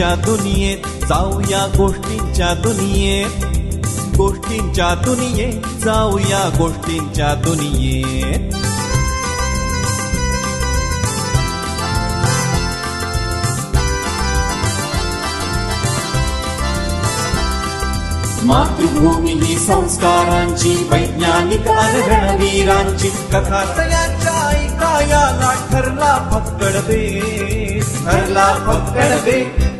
गोष्टींच्या दुनियेत जाऊया गोष्टींच्या दुनियेत. गोष्टींच्या दुनियेत जाऊया गोष्टींच्या दुनियेत. मातृभूमी ही संस्कारांची वैज्ञानिक रणवीरांची कथा तयाच्या ऐकायाला ठरला फक्कड दे ठरला फक्कड दे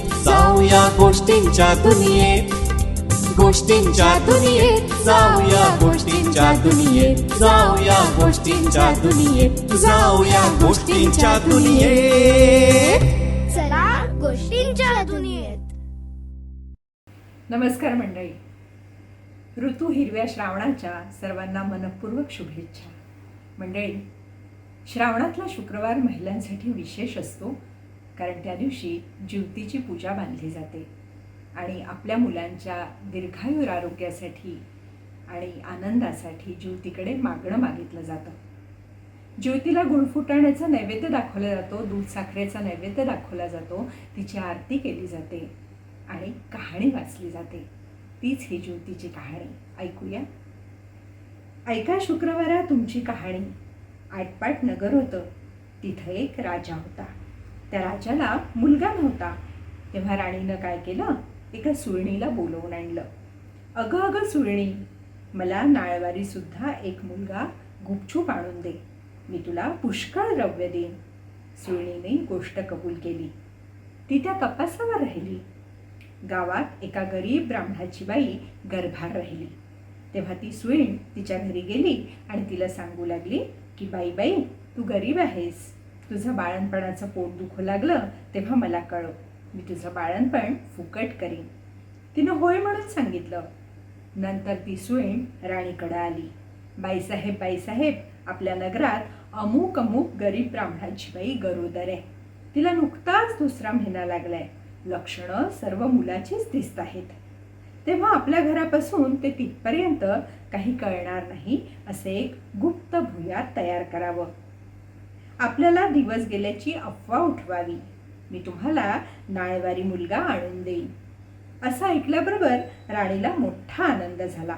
जाऊया गोष्टींच्या दुनियेत. गोष्टींच्या दुनियेत. जाऊया गोष्टींच्या दुनियेत. जाऊया गोष्टींच्या दुनियेत. जाऊया गोष्टींच्या दुनियेत. चला गोष्टींच्या दुनियेत. नमस्कार मंडळी. ऋतू हिरव्या श्रावणाच्या सर्वांना मनपूर्वक शुभेच्छा. मंडळी श्रावणातला शुक्रवार महिलांसाठी विशेष असतो. कारण त्या दिवशी ज्योतीची पूजा बांधली जाते आणि आपल्या मुलांच्या दीर्घायुर आरोग्यासाठी आणि आनंदासाठी ज्योतीकडे मागणं मागितलं जातं. ज्योतीला गुळ फुटाण्याचा नैवेद्य दाखवला जातो दूध साखरेचा नैवेद्य दाखवला जातो तिची आरती केली जाते आणि कहाणी वाचली जाते. तीच ही ज्योतीची कहाणी. ऐकूया. ऐका शुक्रवारा तुमची कहाणी. आटपाट नगर होतं. तिथं एक राजा होता. त्या राजाला मुलगा नव्हता. तेव्हा राणीनं काय केलं? एका सुळणीला बोलवून आणलं. अगं अगं सुळणी मला नाळवारीसुद्धा एक मुलगा गुपचूप आणून दे. मी तुला पुष्कळ द्रव्य देईन. सुळणीने गोष्ट कबूल केली. ती त्या कपासावर राहिली. गावात एका गरीब ब्राह्मणाची बाई गर्भार राहिली. तेव्हा ती सुईण तिच्या घरी गेली आणि तिला सांगू लागली की बाई बाई तू गरीब आहेस. तुझं बाळणपणाचं पोट दुखू लागलं तेव्हा मला कळव. मी तुझं बाळणपण फुकट करीन. तिनं होय म्हणून सांगितलं. नंतर ती सुईण राणीकडं आली. बाईसाहेब बाईसाहेब आपल्या नगरात अमुक अमुक गरीब ब्राह्मणाची बाई गरोदर आहे. तिला नुकताच दुसरा महिना लागलाय. लक्षणं सर्व मुलाचीच दिसत आहेत. तेव्हा आपल्या घरापासून ते तिथपर्यंत काही कळणार नाही असे एक गुप्त भुयात तयार करावं. आपल्याला दिवस गेल्याची अफवा उठवावी. मी तुम्हाला नाळेवारी मुलगा आणून देईन. असं ऐकल्याबरोबर राणीला मोठा आनंद झाला.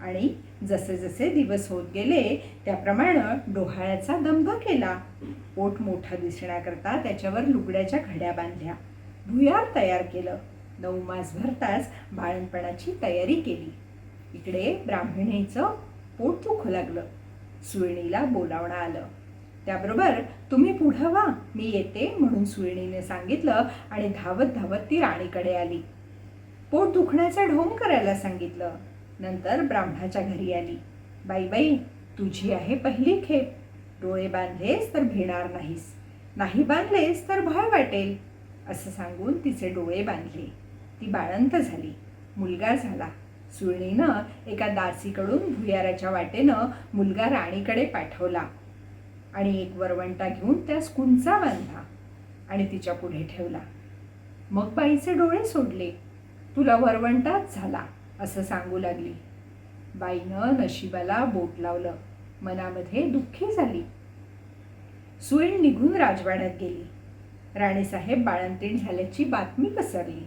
आणि जसे जसे दिवस होत गेले त्याप्रमाणे डोहाळ्याचा दंभ केला. पोट मोठं दिसण्याकरता त्याच्यावर लुगड्याच्या घड्या बांधल्या. भुयार तयार केलं. नऊ मास भरताच बाळणपणाची तयारी केली. इकडे ब्राह्मणीचं पोट दुखू लागलं. सुळणीला बोलावणं आलं. त्याबरोबर तुम्ही पुढं व्हा. मी येते म्हणून सुईणीने सांगितलं आणि धावत धावत ती राणीकडे आली. पोट दुखण्याचा ढोंग करायला सांगितलं. नंतर ब्राह्मणाच्या घरी आली. बाई बाई तुझी आहे पहिली खेप. डोळे बांधलेस तर भिणार नाहीस. नाही बांधलेस तर भय वाटेल. असं सांगून तिचे डोळे बांधले. ती बाळंत झाली. मुलगा झाला. सुळणीनं एका दासीकडून भुयाराच्या वाटेनं मुलगा राणीकडे पाठवला. आणि एक वरवंटा घेऊन त्यास कुंचा बांधला आणि तिच्या पुढे ठेवला. मग बाईचे डोळे सोडले. तुला वरवंटाच झाला असं सांगू लागली. बाईनं नशिबाला बोट लावलं. मनामध्ये दुःखी झाली. सुईण निघून राजवाड्यात गेली. राणेसाहेब बाळंतीण झाल्याची बातमी पसरली.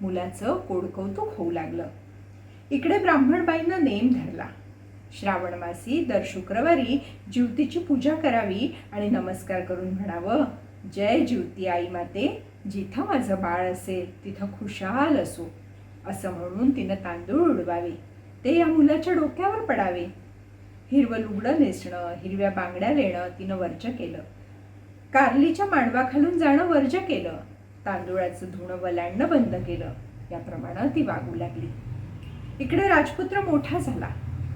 मुलाचं कोडकौतुक होऊ लागलं. इकडे ब्राह्मणबाईनं नेम धरला. श्रावणमासी दर शुक्रवारी ज्योतीची पूजा करावी आणि नमस्कार करून म्हणावं. जय ज्योती आई माते जिथं माझं बाळ असेल तिथं खुशाल असो. असं म्हणून तिनं तांदूळ उडवावे. ते या मुलाच्या डोक्यावर पडावे. हिरवं लुगडं नेसणं हिरव्या बांगड्या लेणं तिनं वर्ज केलं. कारलीच्या मांडवाखालून जाणं वर्ज केलं. तांदुळाचं धुणं वलांडणं बंद केलं. याप्रमाणे ती वागू लागली. इकडे राजपुत्र मोठा झाला.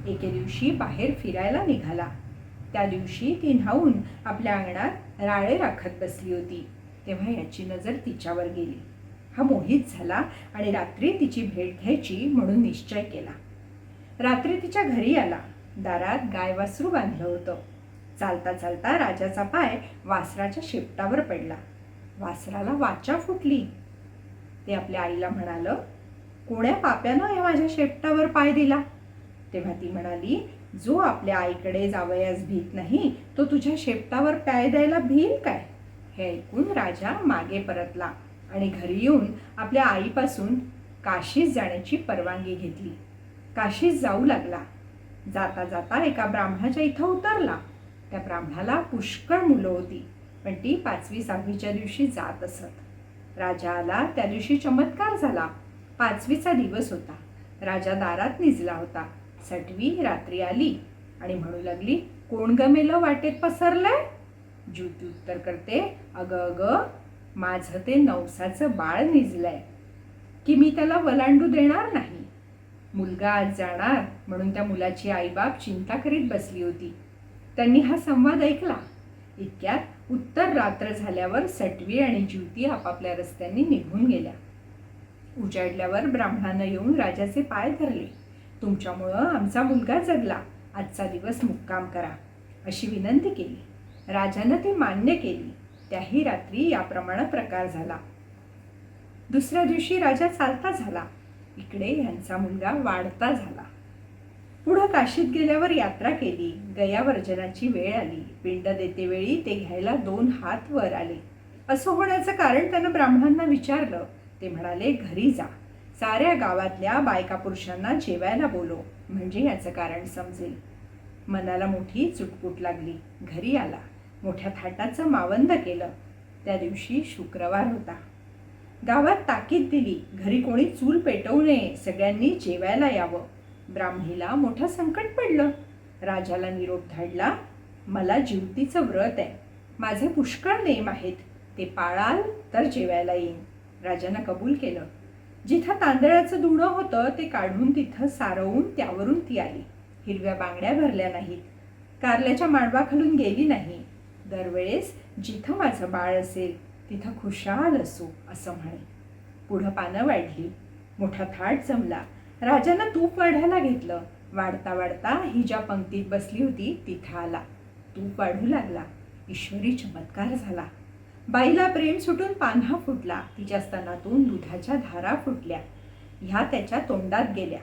एके दिवशी बाहेर फिरायला निघाला. त्या दिवशी ती न्हावून आपल्या अंगणात राळे राखत बसली होती. तेव्हा याची नजर तिच्यावर गेली. हा मोहित झाला आणि रात्री तिची भेट घ्यायची म्हणून निश्चय केला. रात्री तिच्या घरी आला. दारात गाय वासरू बांधलं होतं. चालता चालता राजाचा पाय वासराच्या शेपटावर पडला. वासराला वाचा फुटली. ते आपल्या आईला म्हणालं कोण्या पाप्यानं या माझ्या शेपटावर पाय दिला? तेव्हा ती म्हणाली जो आपल्या आईकडे जावयास भीत नाही तो तुझ्या शेपटावर पाय द्यायला भील काय? हे ऐकून राजा मागे परतला आणि घरी येऊन आपल्या आईपासून काशीस जाण्याची परवानगी घेतली. काशीस जाऊ लागला. जाता जाता एका ब्राह्मणाच्या इथं उतरला. त्या ब्राह्मणाला पुष्कळ मुलं होती पण ती पाचवी सहावीच्या दिवशी जात असत. राजाला त्या दिवशी चमत्कार झाला. पाचवीचा दिवस होता. राजा दारात निजला होता. सटवी रात्री आली आणि म्हणू लागली कोण गमेलं वाटेत पसरलंय? ज्योती उत्तर करते अगं अगं माझं ते नवसाचं बाळ निजलंय की मी त्याला वलांडू देणार नाही. मुलगा आज जाणार म्हणून त्या मुलाची आईबाप चिंता करीत बसली होती. त्यांनी हा संवाद ऐकला. इतक्यात उत्तर रात्र झाल्यावर सटवी आणि ज्योती आपापल्या रस्त्यांनी निघून गेल्या. उजाडल्यावर ब्राह्मणानं येऊन राजाचे पाय धरले. तुमच्यामुळं आमचा मुलगा जगला. आजचा दिवस मुक्काम करा. अशी विनंती केली. राजानं ते मान्य केली. त्याही रात्री याप्रमाणे प्रकार झाला. दुसऱ्या दिवशी राजा चालता झाला. इकडे ह्यांचा मुलगा वाढता झाला. पुढं काशीत गेल्यावर यात्रा केली. गयावर्जनाची वेळ आली. पिंड देतेवेळी ते घ्यायला दोन हात वर आले. असं होण्याचं कारण त्यानं ब्राह्मणांना विचारलं. ते म्हणाले घरी जा. साऱ्या गावातल्या बायका पुरुषांना जेवायला बोलो म्हणजे याचं कारण समजेल. मनाला मोठी चुटपुट लागली. घरी आला. मोठ्या थाटाचं मावंद केलं. त्या दिवशी शुक्रवार होता. गावात ताकीद दिली. घरी कोणी चूल पेटवू नये. सगळ्यांनी जेवायला यावं. ब्राह्मणीला मोठं संकट पडलं. राजाला निरोप धाडला. मला जीवतीचं व्रत आहे. माझे पुष्कळ नेम आहेत. ते पाळाल तर जेवायला येईन. राजानं कबूल केलं. जिथं तांदळाचं धुणं होतं ते काढून तिथं सारवून त्यावरून ती आली. हिरव्या बांगड्या भरल्या नाहीत. कारल्याच्या मांडवाखालून गेली नाही. दरवेळेस जिथं माझं बाळ असेल तिथं खुशाल असो असं म्हणे. पुढं पानं वाढली. मोठा थाट जमला. राजानं तूप वाढायला घेतलं. वाढता वाढता ही ज्या पंक्तीत बसली होती तिथं आला. तूप वाढू लागला. ईश्वरी चमत्कार झाला. बाईला प्रेम सुटून पान्हा फुटला. तिच्या स्तनातून दुधाच्या धारा फुटल्या. ह्या त्याच्या तोंडात गेल्या.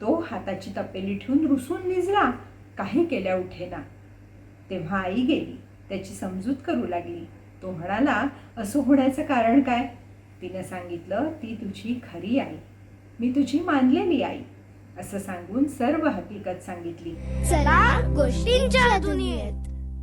तो हाताची तपेली ठेवून रुसून निजला. काही केल्या उठेना. तेव्हा आई गेली. त्याची समजूत करू लागली. तो म्हणाला असं होण्याचं कारण काय? तिनं सांगितलं ती तुझी खरी आई. मी तुझी मानलेली आई. असं सांगून सर्व हकीकत सांगितली. चला गोष्टींच्या दुनियेत